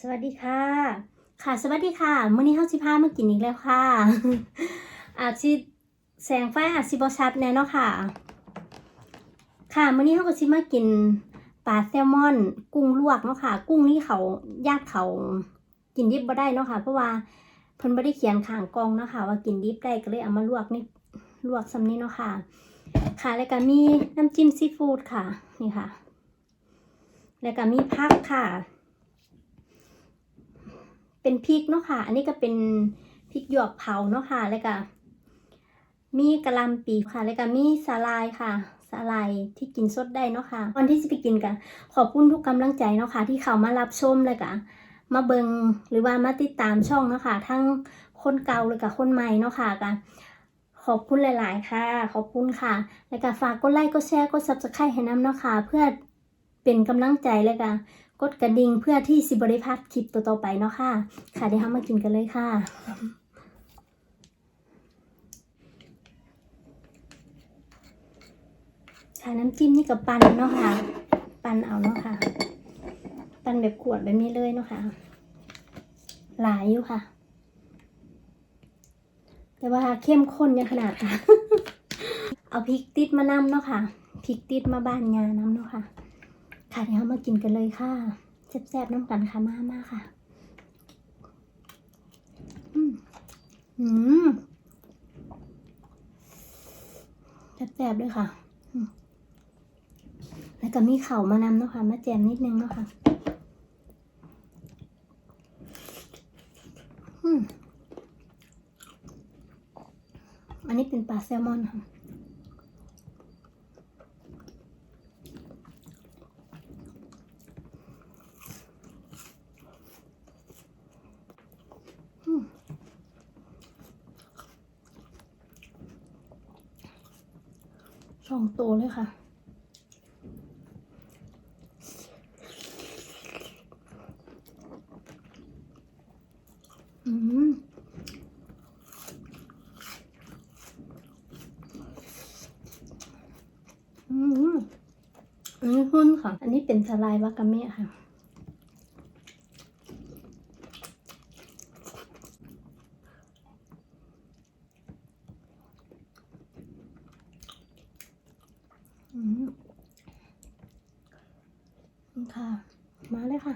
สวัสดีค่ะ ค่ะ สวัสดีค่ะมื้อนี้เฮาสิพามากินอีกแล้วค่ะ อาจสิแสงไฟอาจสิบ่ชัดแน่เนาะค่ะ ค่ะมื้อนี้เฮาก็สิมากินปลาแซลมอน กุ้งลวกเนาะค่ะ กุ้งนี่เขาญาติเขากินดิบบ่ได้เนาะค่ะ เพราะว่าเพิ่นบ่ได้เขียนข้างกองเนาะค่ะ ว่ากินดิบได้ก็เลยเอามาลวกนี่ลวกซำนี้เนาะค่ะ ค่ะ แล้วก็มีน้ำจิ้มซีฟู้ดค่ะ นี่ค่ะ แล้วก็มีผักค่ะ เป็นพริกเนาะค่ะ อันนี้ก็เป็นพริกหยวกเผาเนาะค่ะ แล้วก็มีกะลำปีค่ะ แล้วก็มีสาลายค่ะสาลายที่กินสดได้เนาะค่ะวันที่จะไปกินกันขอบคุณทุกกำลังใจเนาะค่ะ ที่เขามารับชมแล้วก็มาเบิงหรือว่ามาติดตามช่องเนาะค่ะ ทั้งคนเก่าเลยกับคนใหม่เนาะค่ะกันขอบคุณหลาย ๆ ค่ะ ขอบคุณค่ะ แล้วก็ฝากกดไลค์กดแชร์กด subscribe ให้น้ำเนาะค่ะ เพื่อเป็นกำลังใจแล้วก็ กดกระดิ่งเพื่อที่สิบริพัตคลิปต่อๆไปเนาะค่ะ ค่ะเดี๋ยวเรามากินกันเลยค่ะค่ะน้ำจิ้มนี่กับปันเนาะค่ะ ปันเอาเนาะค่ะ ปันแบบขวดแบบนี้เลยเนาะค่ะ หลายอยู่ค่ะ แต่ว่าเข้มข้นยังขนาดค่ะ เอาพริกติดมานำเนาะค่ะพริกติดมาบ้านงานน้ำเนาะค่ะ ค่ะเดี๋ยวมากินกันเลยค่ะแซ่บๆน้ำกันค่ะมามาค่ะอืมอืมแซ่บๆเลยค่ะแล้วก็มีเข่ามานำเนาะค่ะมาแจมนิดนึงเนาะค่ะอืมอันนี้เป็นปลาแซลมอนค่ะ องตัวเลยค่ะ อืมอืมอันนี้หุ้นค่ะ อันนี้เป็นสลายวากาเมะค่ะ อืมค่ะ มาเลยค่ะ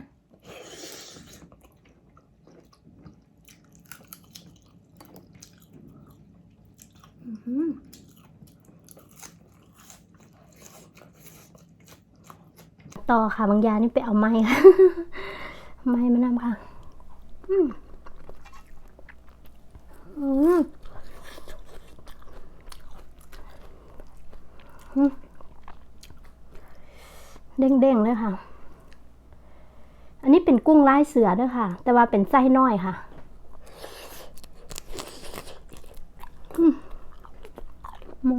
อือหือต่อค่ะ บางยานี่ไปเอาไม้ค่ะ ไม้มานำค่ะ อืมอืม เด้งๆเลยค่ะ อันนี้เป็นกุ้งลายเสือด้วยค่ะ แต่ว่าเป็นไส้น้อยค่ะหมู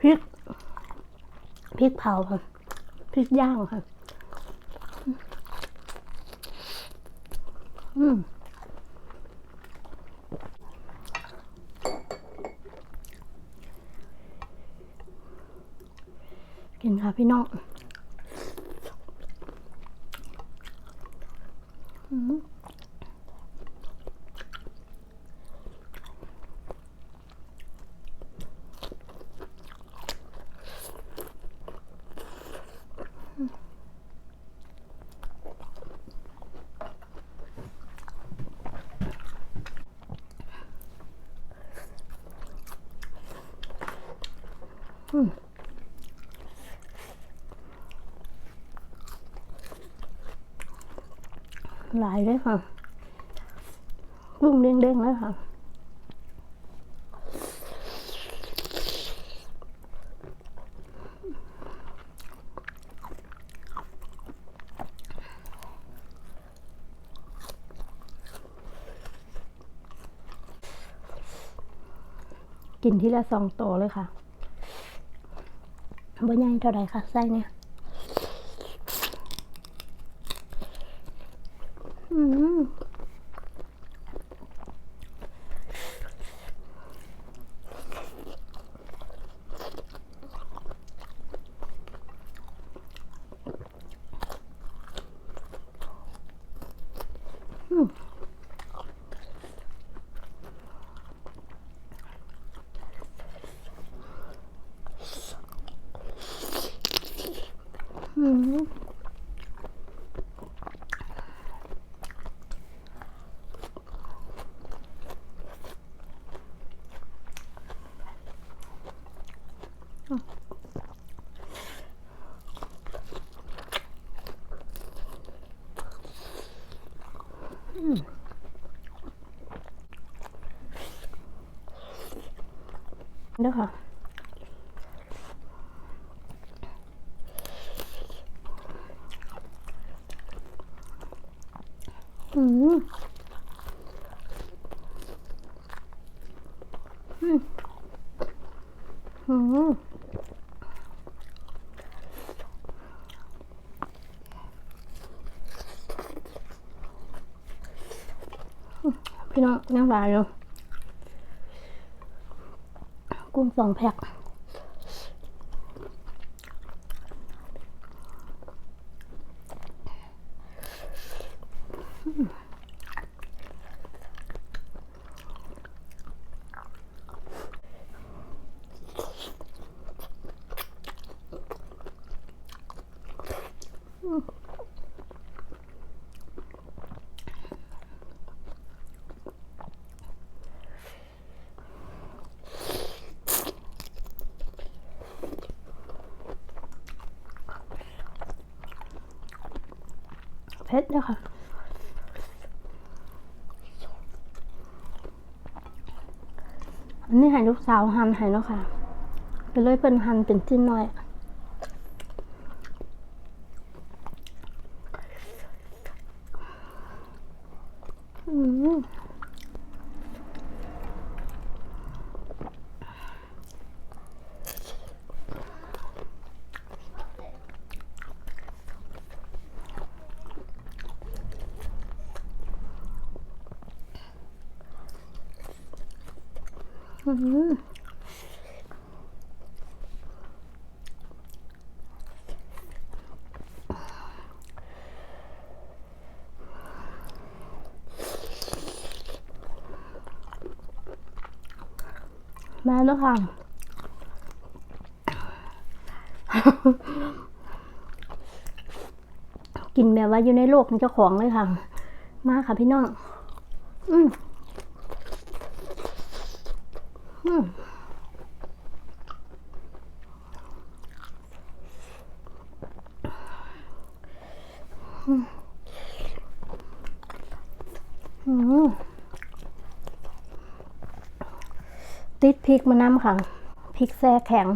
พริกพริกเผาค่ะพริกย่างค่ะ อืม กินค่ะพี่น้องอืมอืม หลายเลยค่ะกุ้งเด้งๆเลยค่ะกินทีละสองโตวเลยค่ะบ่ใหญ่เท่าไรค่ะไส้เนี่ย เด้อค่ะ อืมอืมอืมพี่น้องยังหลายอยู่กุ้งสองแพ็ค เผ็ดด้วยค่ะ อันนี้ให้ลูกสาวหั่นให้เนาะค่ะไปเลยเป็นหั่นเป็นชิ้นน้อย อืมอื มมาแล้วค่ะ กินแบบว่าอยู่ในโลกของเจ้าของเลยค่ะ มาค่ะพี่น้อง อืมอืมอืม ติดพริกมาน้ำค่ะพริกแซ่แข็ง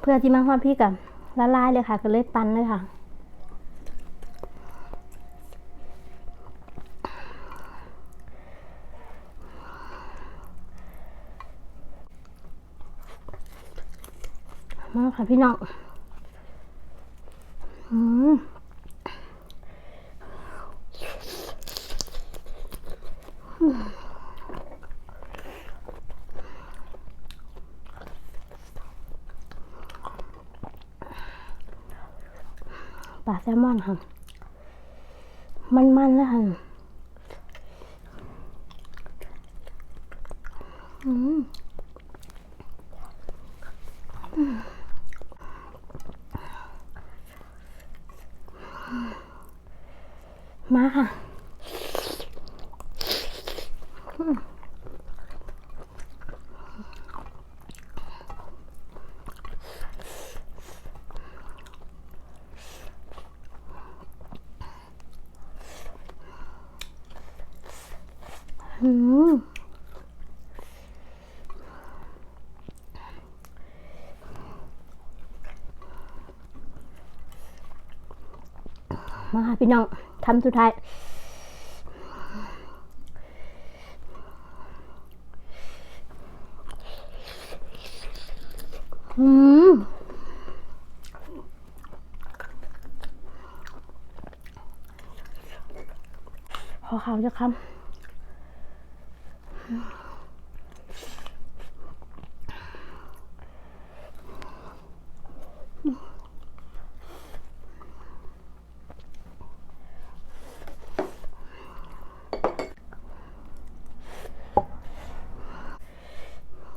เพื่อที่มันความพริกอะละลายเลยค่ะ ก็เลยปั้นเลยค่ะ มาค่ะพี่น้องอืมปลาแซลมอนค่ะ มันๆเลยค่ะอืม มาค่ะอืมมาค่ะพี่น้อง คำสุดท้าย อืมขอข่าวจะคำ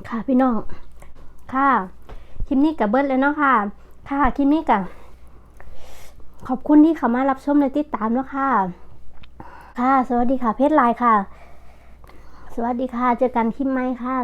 ค่ะพี่น้อง ค่ะ คลิปนี้กับเบิร์ดแล้วเนาะค่ะ ค่ะคลิปนี้กับขอบคุณที่เข้ามารับชมและติดตามเนาะค่ะ ค่ะ สวัสดีค่ะ เพจไลน์ค่ะ สวัสดีค่ะ เจอกันคลิปใหม่ค่ะ